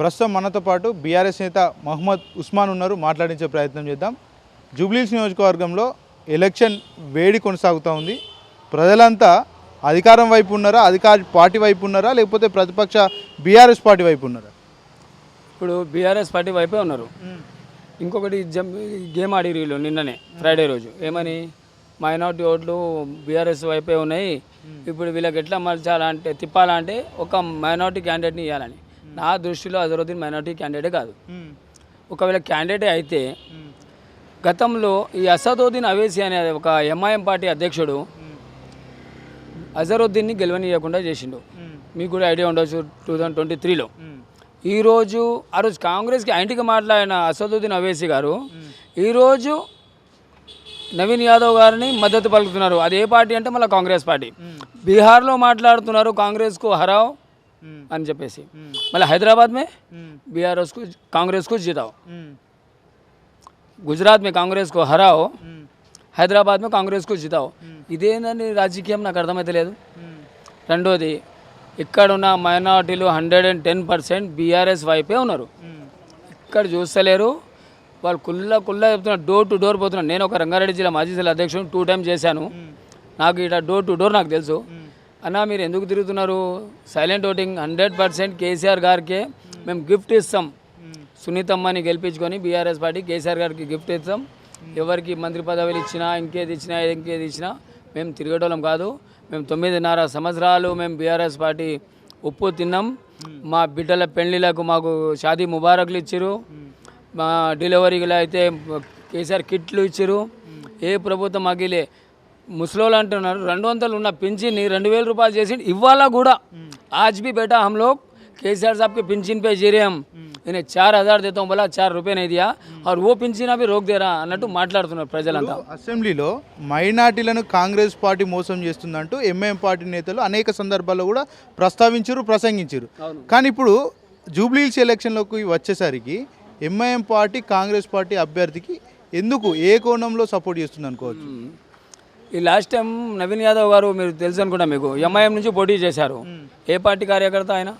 ప్రస్తుతం మనతో పాటు బీఆర్ఎస్ నేత మహమ్మద్ ఉస్మాన్ ఉన్నారు. మాట్లాడించే ప్రయత్నం చేద్దాం. జూబ్లీస్ నియోజకవర్గంలో ఎలక్షన్ వేడి కొనసాగుతూ ఉంది. ప్రజలంతా అధికారం వైపు ఉన్నారా? అధికార పార్టీ వైపు ఉన్నారా? లేకపోతే ప్రతిపక్ష బీఆర్ఎస్ పార్టీ వైపు ఉన్నారా? ఇప్పుడు బీఆర్ఎస్ పార్టీ వైపే ఉన్నారు. ఇంకొకటి జం గేమ్ ఆడిరు వీళ్ళు నిన్ననే ఫ్రైడే రోజు. ఏమని? మైనార్టీ ఓట్లు బీఆర్ఎస్ వైపే ఉన్నాయి. ఇప్పుడు వీళ్ళకి ఎట్లా మలచాలంటే తిప్పాలంటే ఒక మైనార్టీ క్యాండిడేట్ని ఇవ్వాలని నా దృష్టిలో అజరుద్దీన్ మైనార్టీ క్యాండిడేటే కాదు. ఒకవేళ క్యాండిడేటే అయితే గతంలో ఈ అసదుద్దీన్ అవేసి అనే ఒక ఎంఐఎం పార్టీ అధ్యక్షుడు అజరుద్దీన్ని గెలవనీయకుండా చేసిండు. మీకు కూడా ఐడియా ఉండొచ్చు టూ థౌజండ్ ట్వంటీ త్రీలో ఈరోజు ఆ రోజు కాంగ్రెస్కి యాంటీగా మాట్లాడిన అసదుద్దీన్ అవేసి గారు ఈరోజు నవీన్ యాదవ్ గారిని మద్దతు పలుకుతున్నారు. అది ఏ పార్టీ అంటే మళ్ళీ కాంగ్రెస్ పార్టీ. బీహార్లో మాట్లాడుతున్నారు కాంగ్రెస్కు హరావ్. అని చెప్పేసి. మళ్ళీ హైదరాబాద్ మే బీఆర్ఎస్కు కాంగ్రెస్కు జీతావు. గుజరాత్ మే కాంగ్రెస్కు హరావ్. హైదరాబాద్ మే కాంగ్రెస్కు జీతావు. ఇదేందని రాజకీయం నాకు అర్థమైతే లేదు. రెండోది ఇక్కడున్న మైనార్టీలు hundred and ten percent BRS వైపే ఉన్నారు. ఇక్కడ చూస్తలేరు. వాళ్ళు కుల్ల కుల్ల చెప్తున్నారు డోర్ టు డోర్ పోతున్నారు. నేను ఒక రంగారెడ్డి జిల్లా మాజీ జిల్లా అధ్యక్షుడు టూ టైమ్స్ చేశాను. నాకు ఇక్కడ డోర్ టు డోర్ నాకు తెలుసు. అన్న మీరు ఎందుకు తిరుగుతున్నారు? Silent voting hundred percent KCR గారికే మేము గిఫ్ట్ ఇస్తాం. సునీతమ్మని గెలిపించుకొని బీఆర్ఎస్ పార్టీ కేసీఆర్ గారికి గిఫ్ట్ ఇస్తాం. ఎవరికి మంత్రి పదవులు ఇచ్చినా ఇంకేది ఇచ్చినా ఇంకేది ఇచ్చినా మేము తిరిగేటోళ్ళం కాదు. మేము తొమ్మిదిన్నర సంవత్సరాలు మేము బీఆర్ఎస్ పార్టీ ఉప్పు తిన్నాం. మా బిడ్డల పెళ్ళిలకు మాకు షాదీ ముబారక్లు ఇచ్చారు మా డెలివరీలో అయితే కేసీఆర్ కిట్లు ఇచ్చారు ఏ ప్రభుత్వం అగిలే ముసలోళ్ళు అంటున్నారు రెండు వందలు ఉన్న పింఛన్ని రెండు వేల రూపాయలు చేసి ఇవాళ కూడా आज भी बेटा हम लोग केसीआर साहब के पिंचिन पे जी रहे हम इन्हें चार हजार देता हूँ बोला चार रुपये नहीं दिया और वो पिंचिन अभी रोक दे रहा అన్నట్టు మాట్లాడుతున్నారు ప్రజలంతా అసెంబ్లీలో మైనార్టీలను కాంగ్రెస్ పార్టీ మోసం చేస్తుందంటూ ఎంఐఎం పార్టీ నేతలు అనేక సందర్భాల్లో కూడా ప్రస్తావించారు ప్రసంగించారు అవును. కానీ ఇప్పుడు జూబ్లీహిల్స్ ఎలక్షన్లోకి వచ్చేసరికి ఎంఐఎం పార్టీ కాంగ్రెస్ పార్టీ అభ్యర్థికి ఎందుకు ఏ కోణంలో సపోర్ట్ చేస్తుంది అనుకోవచ్చు మ్మ్. ఈ లాస్ట్ టైం నవీన్ యాదవ్ గారు మీరు తెలుసు అనుకుంటా మీకు ఎంఐఎం నుంచి పోటీ చేశారు. ఏ పార్టీ కార్యకర్త ఆయన?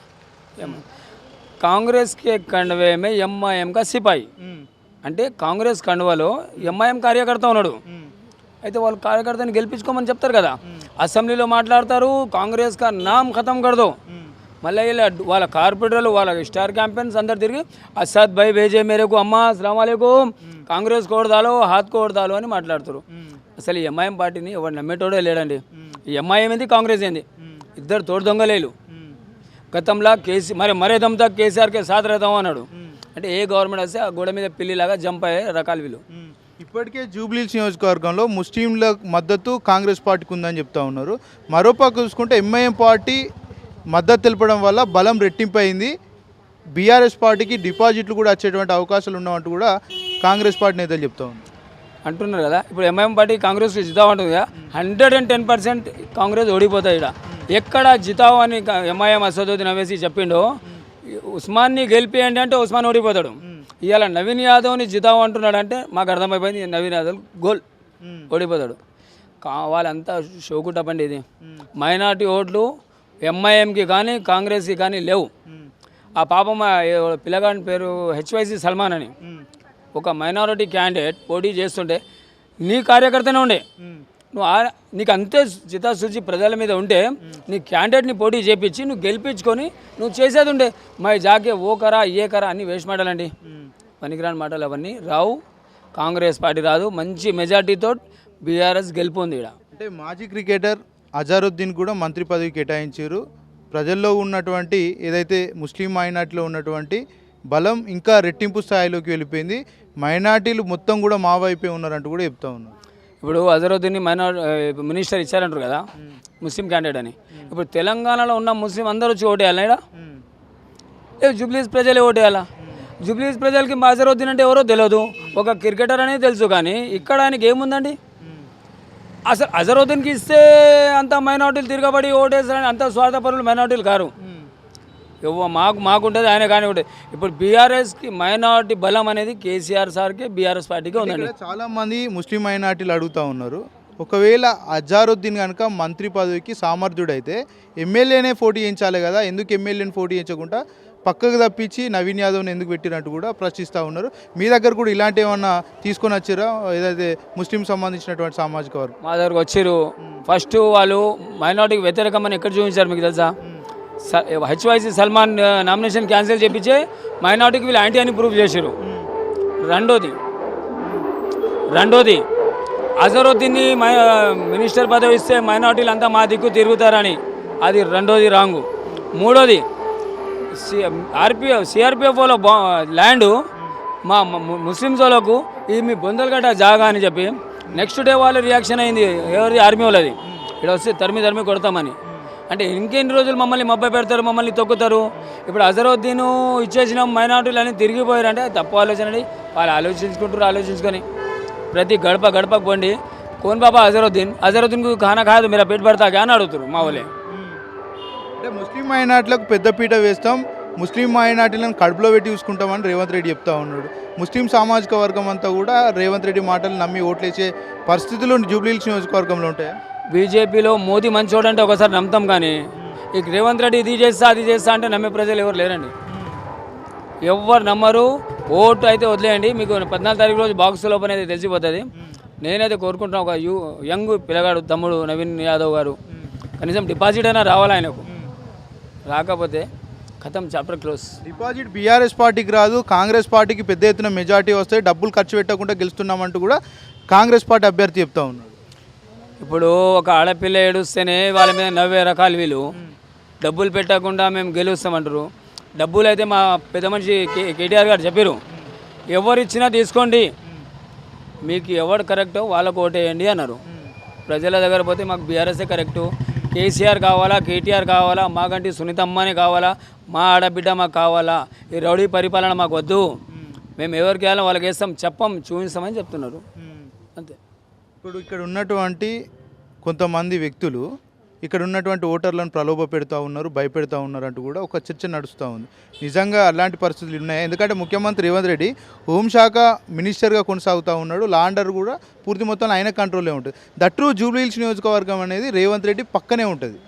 కాంగ్రెస్ కే కండవే మే ఎంఐఎం కా సిపాయి. అంటే కాంగ్రెస్ కండువలో ఎంఐఎం కార్యకర్త ఉన్నాడు. అయితే వాళ్ళు కార్యకర్తని గెలిపించుకోమని చెప్తారు కదా. అసెంబ్లీలో మాట్లాడతారు కాంగ్రెస్ కా నామ్ ఖతం కడదో. మళ్ళీ వీళ్ళ వాళ్ళ కార్పొరేటర్లు వాళ్ళ స్టార్ క్యాంపెయిన్స్ అందరు తిరిగి అసద్ భాయ్ భేజే మేరకు అమ్మా అస్సలం కాంగ్రెస్ కోడదాలో హాత్ కోడదాలో అని మాట్లాడుతారు అసలు ఈ ఎంఐఎం పార్టీని ఎవరు నమ్మేటోడే లేడండి. ఈ ఎంఐఎం ఏంది కాంగ్రెస్ ఏంది? ఇద్దరు తోడు దొంగలేలు. గతంలో కేసీ మరి మరే దమ్తా కేసీఆర్కే సాథ్ రేతాం అన్నాడు. అంటే ఏ గవర్నమెంట్ వస్తే ఆ గోడ మీద పిల్లిలాగా జంప్ అయ్యే రకాలు వీళ్ళు. ఇప్పటికే జూబ్లీహిల్స్ నియోజకవర్గంలో ముస్లింల మద్దతు కాంగ్రెస్ పార్టీకి ఉందని చెప్తా ఉన్నారు. మరోపక్క చూసుకుంటే ఎంఐఎం పార్టీ మద్దతు తెలపడం వల్ల బలం రెట్టింపు అయింది బీఆర్ఎస్ పార్టీకి డిపాజిట్లు కూడా వచ్చేటువంటి అవకాశాలు ఉన్నవంటూ కూడా కాంగ్రెస్ పార్టీ నేతలు చెప్తా ఉన్నారు. అంటున్నారు కదా ఇప్పుడు ఎంఐఎం పార్టీ కాంగ్రెస్కి జితావ్ అంటుంది కదా hundred and ten percent Congress ఓడిపోతాయి ఇక్కడ ఎక్కడ జితావ్ అని ఎంఐఎం అసదుద్దీన్ అవేసి చెప్పిండో ఉస్మాన్ని గెలిపియండి అంటే ఉస్మాన్ ఓడిపోతాడు. ఇవాళ నవీన్ యాదవ్ని జితావ్ అంటున్నాడు అంటే మాకు అర్థమైపోయింది నవీన్ యాదవ్ గోల్ ఓడిపోతాడు. కా వాళ్ళంతా షోకుటపండి ఇది. మైనార్టీ ఓట్లు ఎంఐఎంకి కానీ కాంగ్రెస్కి కానీ లేవు. ఆ పాపం ఆ ఏ పిల్లగాడి పేరు హెచ్వైసి సల్మాన్ అని. ఒక మైనారిటీ క్యాండిడేట్ పోటీ చేస్తుంటే నీ కార్యకర్తనే ఉండే. నువ్వు ఆ- నీకు అంతే చిత్తశుద్ధి ప్రజల మీద ఉంటే నీ క్యాండిడేట్ని పోటీ చేపించి నువ్వు గెలిపించుకొని నువ్వు చేసేది ఉండే. మై జాకే ఓ కరా ఏ కరా అన్ని వేస్ట్ మాటలండి. పనికిరాని మాటలు అవన్నీ రావు. కాంగ్రెస్ పార్టీ రాదు. మంచి మెజార్టీతో బీఆర్ఎస్ గెలుపొంది ఇక్కడ అంటే మాజీ క్రికెటర్ అజారుద్దీన్ కూడా మంత్రి పదవి కేటాయించారు. ప్రజల్లో ఉన్నటువంటి ఏదైతే ముస్లిం మైనార్టీలో ఉన్నటువంటి బలం ఇంకా రెట్టింపు స్థాయిలోకి వెళ్ళిపోయింది. మైనార్టీలు మొత్తం కూడా మా వైపే ఉన్నారంటూ కూడా చెప్తా ఉన్నారు. ఇప్పుడు అజరుద్దీన్ మైనార్ మినిస్టర్ ఇచ్చారంటారు కదా? ముస్లిం క్యాండిడేట్ అని. ఇప్పుడు తెలంగాణలో ఉన్న ముస్లిం అందరూ వచ్చి ఓటేయాలి ఏ జూబ్లీస్ ప్రజలే ఓటేయాలా? జూబ్లీస్ ప్రజలకి అజరుద్దీన్ అంటే ఎవరో తెలియదు ఒక క్రికెటర్ అనేది తెలుసు కానీ ఇక్కడ ఆయనకి ఏముందండి? అసలు అజరుద్దీన్కి ఇస్తే అంత మైనార్టీలు తిరగబడి ఓటేస్తారని అంత స్వార్థపరులు మైనార్టీలు కారు. ఎవ్వ మాకు మాకుంటుంది ఆయన కానీ ఉంటుంది ఇప్పుడు బీఆర్ఎస్కి మైనార్టీ బలం అనేది కేసీఆర్ సార్కి బీఆర్ఎస్ పార్టీకి ఉందండి. ఇక్కడ చాలా మంది ముస్లిం మైనార్టీలు అడుగుతా ఉన్నారు. ఒకవేళ అజారుద్దీన్ కనుక మంత్రి పదవికి సామర్థ్యుడైతే ఎమ్మెల్యేనే పోటీ చేయించాలి కదా ఎందుకు ఎమ్మెల్యేని పోటీ చేయించకుండా పక్కకు తప్పించి నవీన్ యాదవ్ని ఎందుకు పెట్టినట్టు కూడా ప్రశ్నిస్తూ ఉన్నారు. మీ దగ్గర కూడా ఇలాంటి ఏమన్నా తీసుకొని వచ్చారా? ఏదైతే ముస్లిం సంబంధించినటువంటి సామాజిక వర్గం? మా దగ్గరకు వచ్చారు ఫస్ట్ వాళ్ళు మైనార్టీకి వ్యతిరేకమని ఎక్కడ చూపించారు మీకు తెలుసా? హెచ్వైసీ సల్మాన్ నామినేషన్ క్యాన్సిల్ చేపించే మైనార్టీకి వీళ్ళు యాంటీ అని ప్రూవ్ చేశారు రెండోది రెండోది అజరుద్దీన్ని మై మినిస్టర్ పదవి ఇస్తే మైనార్టీలు అంతా మా దిక్కు తిరుగుతారని. అది రెండోది రాంగు. మూడోది ఆర్పిఎఫ్ సిఆర్పిఎఫ్ఓలో బా ల్యాండ్ మా ముస్లిమ్స్ వాళ్ళకు ఇది మీ బొందలగడ్డ జాగా అని చెప్పి నెక్స్ట్ డే వాళ్ళు రియాక్షన్ అయింది. ఎవరిది? ఆర్మీ వాళ్ళది. ఇక్కడ వస్తే తరిమి తరిమి కొడతామని. అంటే ఇంకెన్ని రోజులు మమ్మల్ని మబ్బై పెడతారు మమ్మల్ని తొక్కుతారు? ఇప్పుడు అజరుద్దీన్ ఇచ్చేసిన మైనార్టీలు అని తిరిగిపోయారు అంటే తప్పు ఆలోచన అండి వాళ్ళు ఆలోచించుకుంటారు ఆలోచించుకొని. ప్రతి గడప గడపకు పోండి. కోన్ బాబా అజరుద్దీన్ అజరుద్దీన్కు ఖానా కాదు మీరు పెట్టి పడతా అని అడుగుతారు మా వాళ్ళే. అంటే ముస్లిం మైనార్టీలకు పెద్దపీట వేస్తాం. ముస్లిం మైనార్టీలను కడుపులో పెట్టి చూసుకుంటామని రేవంత్ రెడ్డి చెప్తా ఉన్నాడు. ముస్లిం సామాజిక వర్గం అంతా కూడా రేవంత్ రెడ్డి మాటలు నమ్మి ఓట్లేసే పరిస్థితులు జూబ్లీహిల్స్ నియోజకవర్గంలో ఉంటాయి? బీజేపీలో మోదీ మంచోడు అంటే ఒకసారి నమ్ముతాం కానీ ఇక రేవంత్ రెడ్డి ఇది చేస్తా అది చేస్తా అంటే నమ్మే ప్రజలు ఎవరు లేరండి? ఎవరు నమ్మరు ఓటు అయితే వదిలేయండి. మీకు పద్నాలుగు తారీఖు రోజు బాక్స్ లోపల అయితే తెలిసిపోతుంది. నేనైతే కోరుకుంటున్నా ఒక యూ యంగ్ పిల్లగాడు తమ్ముడు నవీన్ యాదవ్ గారు. కనీసం డిపాజిట్ అయినా రావాలి ఆయనకు. రాకపోతే కథం చాప్టర్ క్లోజ్ డిపాజిట్ బీఆర్ఎస్ పార్టీకి రాదు కాంగ్రెస్ పార్టీకి పెద్ద ఎత్తున మెజార్టీ వస్తాయి డబ్బులు ఖర్చు పెట్టకుండా గెలుస్తున్నామంటూ కూడా కాంగ్రెస్ పార్టీ అభ్యర్థి చెప్తా ఉన్నాడు. ఇప్పుడు ఒక ఆడపిల్ల ఏడుస్తేనే వాళ్ళ మీద నవ్వే రకాలు వీళ్ళు. డబ్బులు పెట్టకుండా మేము గెలుస్తామంటారు. డబ్బులు అయితే మా పెద్ద మనిషి కేటీఆర్ గారు చెప్పారు ఎవరు ఇచ్చినా తీసుకోండి. మీకు ఎవరు కరెక్టో వాళ్ళకు ఓటేయండి అన్నారు. ప్రజల దగ్గర పోతే మాకు బీఆర్ఎస్ఏ కరెక్టు కేసీఆర్ కావాలా కేటీఆర్ కావాలా మాకంటి సునీతమ్మనే కావాలా మా ఆడబిడ్డ మాకు కావాలా? ఈ రౌడీ పరిపాలన మాకు వద్దు. మేము ఎవరికి వేయాలో వాళ్ళకి వేస్తాం చెప్పం చూపిస్తామని చెప్తున్నారు. అంతే. ఇప్పుడు ఇక్కడ ఉన్నటువంటి కొంతమంది వ్యక్తులు ఇక్కడ ఉన్నటువంటి ఓటర్లను ప్రలోభ పెడతా ఉన్నారు భయపెడతా ఉన్నారు అంటూ కూడా ఒక చర్చ నడుస్తూ ఉంది. నిజంగా అలాంటి పరిస్థితులు ఉన్నాయి? ఎందుకంటే ముఖ్యమంత్రి రేవంత్ రెడ్డి హోంశాఖ మినిస్టర్గా కొనసాగుతూ ఉన్నాడు లాండర్ కూడా పూర్తి మొత్తం ఆయన కంట్రోల్లో ఉంటుంది. దట్టు జూబ్లీహిల్స్ నియోజకవర్గం అనేది రేవంత్ రెడ్డి పక్కనే ఉంటుంది.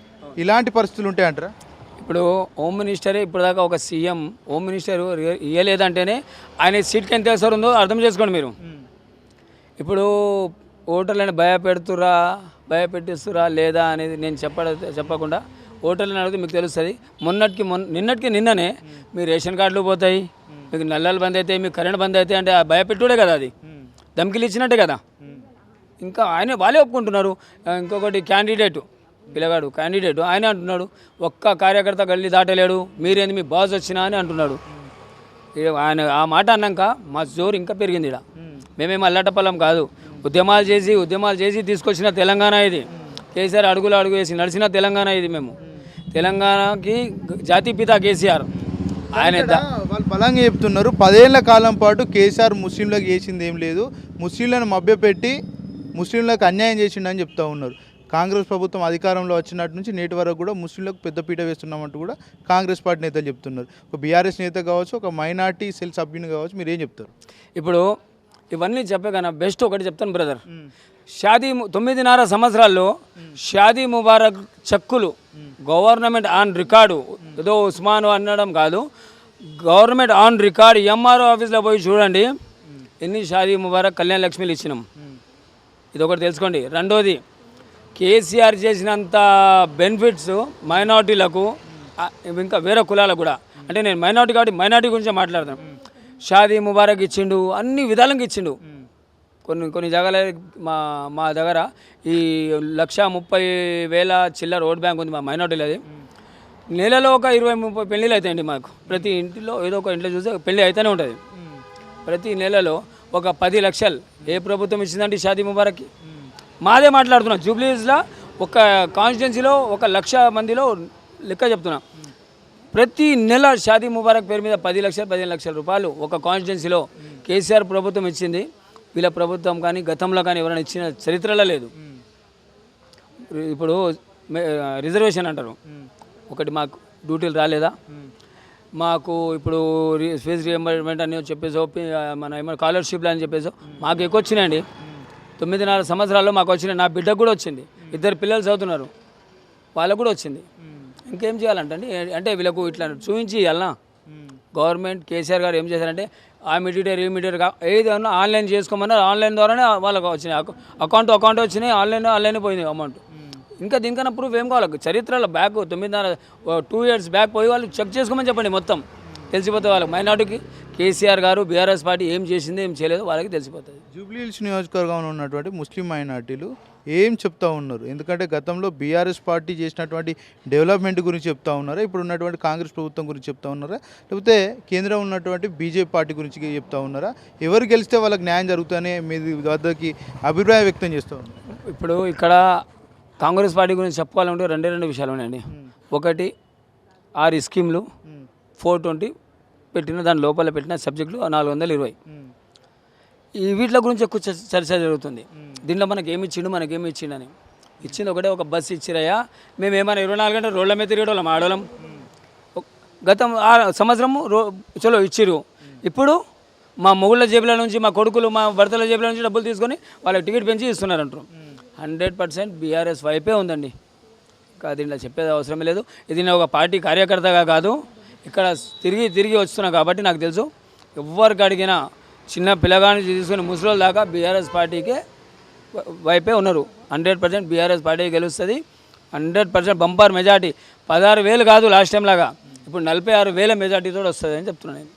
ఇలాంటి పరిస్థితులు ఉంటాయంటారా ఇప్పుడు హోమ్ మినిస్టరే ఇప్పటిదాకా ఒక సీఎం హోమ్ మినిస్టర్ ఇవ్వలేదంటేనే ఆయన సీట్కి ఎంత ఉందో అర్థం చేసుకోండి మీరు. ఇప్పుడు ఓటర్లను భయపెడుతురా భయపెట్టిస్తురా లేదా అనేది నేను చెప్ప చెప్పకుండా ఓటర్లను అడిగితే మీకు తెలుస్తుంది. మొన్నటికి మొన్న నిన్నటికి నిన్ననే మీ రేషన్ కార్డులు పోతాయి మీకు నల్లలు బంద్ అవుతాయి మీకు కరెంట్ బంద్ అవుతాయి అంటే ఆ భయపెట్టుడే కదా అది. ధమ్కిలు ఇచ్చినట్టే కదా. ఇంకా ఆయనే వాళ్ళే ఒప్పుకుంటున్నారు. ఇంకొకటి క్యాండిడేట్ పిల్లగాడు క్యాండిడేట్ ఆయనే అంటున్నాడు ఒక్క కార్యకర్త గల్లి దాటలేడు మీరేంది మీ బాస్ వచ్చినా అని అంటున్నాడు. ఆయన ఆ మాట అన్నాక మా జోరు ఇంకా పెరిగింది ఇక్కడ మేమేం అల్లటపల్లం కాదు. ఉద్యమాలు చేసి ఉద్యమాలు చేసి తీసుకొచ్చిన తెలంగాణ ఇది. కేసీఆర్ అడుగులు అడుగు వేసి నడిచిన తెలంగాణ ఇది మేము. తెలంగాణకి జాతిపిత కేసీఆర్. ఆయన వాళ్ళు బలంగా చెప్తున్నారు. పదేళ్ళ కాలం పాటు కేసీఆర్ ముస్లింలకు చేసింది ఏం లేదు. ముస్లింలను మభ్యపెట్టి ముస్లింలకు అన్యాయం చేసిండని చెప్తా ఉన్నారు. కాంగ్రెస్ ప్రభుత్వం అధికారంలో వచ్చినట్టు నుంచి నేటి వరకు కూడా ముస్లింలకు పెద్దపీట వేస్తున్నామంటూ కూడా కాంగ్రెస్ పార్టీ నేతలు చెప్తున్నారు. ఒక బీఆర్ఎస్ నేత కావచ్చు ఒక మైనార్టీ సెల్ సభ్యుని కావచ్చు మీరు ఏం చెప్తారు? ఇప్పుడు ఇవన్నీ చెప్పే కన్నా బెస్ట్ ఒకటి చెప్తాను బ్రదర్ షాదీ ము- తొమ్మిదిన్నర సంవత్సరాల్లో షాదీ ముబారక్ చెక్కులు గవర్నమెంట్ ఆన్ రికార్డు. ఏదో ఉస్మాన్ అనడం కాదు. గవర్నమెంట్ ఆన్ రికార్డ్ ఎంఆర్ఓ ఆఫీస్లో పోయి చూడండి. ఎన్ని షాదీ ముబారక్ కళ్యాణ లక్ష్మిలు ఇచ్చినాం. ఇది ఒకటి తెలుసుకోండి. రెండోది కేసీఆర్ చేసినంత బెనిఫిట్స్ మైనార్టీలకు ఇంకా వేరే కులాలకు కూడా. అంటే నేను మైనార్టీ కాబట్టి మైనార్టీ గురించి మాట్లాడతాను. షాదీ ముబారక్ ఇచ్చిండు అన్ని విధాలుగా ఇచ్చిండు. కొన్ని కొన్ని జాగాల మా మా దగ్గర ఈ లక్ష ముప్పై వేల చిల్లర రోడ్ బ్యాంక్ ఉంది మా మైనార్టీలో అది. నెలలో ఒక ఇరవై ముప్పై పెళ్ళిళ్ళు అవుతాయండి మాకు. ప్రతి ఇంటిలో ఏదో ఒక ఇంట్లో చూస్తే పెళ్ళి అయితేనే ఉంటుంది. ప్రతి నెలలో ఒక పది లక్షలు ఏ ప్రభుత్వం ఇచ్చిందంటే ఈ షాదీ ముబారక్కి? మాదే మాట్లాడుతున్నా. జూబ్లీస్లో ఒక కాన్స్టిట్యున్సీలో ఒక లక్ష మందిలో లెక్క చెప్తున్నా. ప్రతి నెల షాదీ ముబారక్ పేరు మీద పది లక్షలు పదిహేను లక్షల రూపాయలు ఒక కాన్స్టిట్యున్సీలో కేసీఆర్ ప్రభుత్వం ఇచ్చింది. వీళ్ళ ప్రభుత్వం కానీ గతంలో కానీ ఎవరైనా ఇచ్చిన చరిత్రలో లేదు. ఇప్పుడు రిజర్వేషన్ అంటారు. ఒకటి మాకు డ్యూటీలు రాలేదా? మాకు ఇప్పుడు ఫీజు రియంబర్స్మెంట్ అని చెప్పేసో మన ఏమైనా స్కాలర్షిప్లు అని చెప్పేసో మాకు ఎక్కువ వచ్చినాయండి. తొమ్మిదిన్నర సంవత్సరాల్లో మాకు వచ్చినాయి. నా బిడ్డకు కూడా వచ్చింది. ఇద్దరు పిల్లలు చదువుతున్నారు. వాళ్ళకు కూడా వచ్చింది. ఇంకేం చేయాలంటే అంటే వీళ్ళకు ఇట్లా చూపించి ఇవ్వాలనా గవర్నమెంట్ కేసీఆర్ గారు ఏం చేశారంటే ఆ మీడియేటర్ ఈ మీడియేటర్ కా ఏదన్నా ఆన్లైన్ చేసుకోమన్నారు ఆన్లైన్ ద్వారానే వాళ్ళకి వచ్చినాయి. అకౌ- అకౌంట్ అకౌంట్ వచ్చినాయి ఆన్లైన్ ఆన్లైన్ పోయింది అమౌంట్ ఇంకా దీనికన్నా ప్రూఫ్ ఏం కావాలి? చరిత్రలో బ్యాక్ తొమ్మిదిన్నర టూ ఇయర్స్ బ్యాక్ పోయి వాళ్ళు చెక్ చేసుకోమని చెప్పండి మొత్తం. తెలిసిపోతుంది వాళ్ళకి. మైనార్టీకి కేసీఆర్ గారు బీఆర్ఎస్ పార్టీ ఏం చేసింది ఏం చేయలేదు వాళ్ళకి తెలిసిపోతుంది. జూబ్లీహిల్స్ నియోజకవర్గంలో ఉన్నటువంటి ముస్లిం మైనార్టీలు ఏం చెప్తా ఉన్నారు? ఎందుకంటే గతంలో బీఆర్ఎస్ పార్టీ చేసినటువంటి డెవలప్మెంట్ గురించి చెప్తా ఉన్నారా? ఇప్పుడు ఉన్నటువంటి కాంగ్రెస్ ప్రభుత్వం గురించి చెప్తా ఉన్నారా? లేకపోతే కేంద్రం ఉన్నటువంటి బీజేపీ పార్టీ గురించి చెప్తా ఉన్నారా? ఎవరు గెలిస్తే వాళ్ళకి న్యాయం జరుగుతుందనే మీ వద్దకి అభిప్రాయం వ్యక్తం చేస్తూ ఉన్నారు. ఇప్పుడు ఇక్కడ కాంగ్రెస్ పార్టీ గురించి చెప్పుకోవాలంటే రెండే రెండు విషయాలు ఉన్నాయండి. ఒకటి ఆరు స్కీమ్లు ఫోర్ ట్వంటీ పెట్టిన దాని లోపల పెట్టిన సబ్జెక్టులు నాలుగు వందల ఇరవై. ఈ వీటిల గురించి ఎక్కువ చర్చ జరుగుతుంది. దీంట్లో మనకి ఏమి ఇచ్చిండు మనకి ఏమి ఇచ్చిండు అని. ఇచ్చింది ఒకటే ఒక బస్సు ఇచ్చిరయ్యా. మేము ఏమైనా ఇరవై నాలుగు గంటలు రోడ్ల మీద తిరిగేటోళ్ళం ఆడోళ్ళం. గతం ఆ సంవత్సరము రో చలో ఇచ్చిరు ఇప్పుడు మా మొగుళ్ళ జేబుల నుంచి మా కొడుకులు మా భర్తల జేబుల నుంచి డబ్బులు తీసుకొని వాళ్ళకి టికెట్ పెంచి ఇస్తున్నారు అంటారు హండ్రెడ్ పర్సెంట్ బీఆర్ఎస్ వైపే ఉందండి. ఇంకా దీంట్లో చెప్పేది అవసరమే లేదు. ఇది నేను ఒక పార్టీ కార్యకర్తగా కాదు. ఇక్కడ తిరిగి తిరిగి వస్తున్నా కాబట్టి నాకు తెలుసు. ఎవరికి అడిగినా చిన్న పిల్లగాని తీసుకుని ముసలోళ్ళ దాకా బీఆర్ఎస్ పార్టీకే వైపే ఉన్నారు. హండ్రెడ్ పర్సెంట్ బీఆర్ఎస్ పార్టీ గెలుస్తుంది. Hundred percent bumper majority. పదహారు వేలు కాదు లాస్ట్ టైం లాగా. ఇప్పుడు నలభై ఆరు వేల మెజార్టీతో వస్తుంది అని చెప్తున్నాను నేను.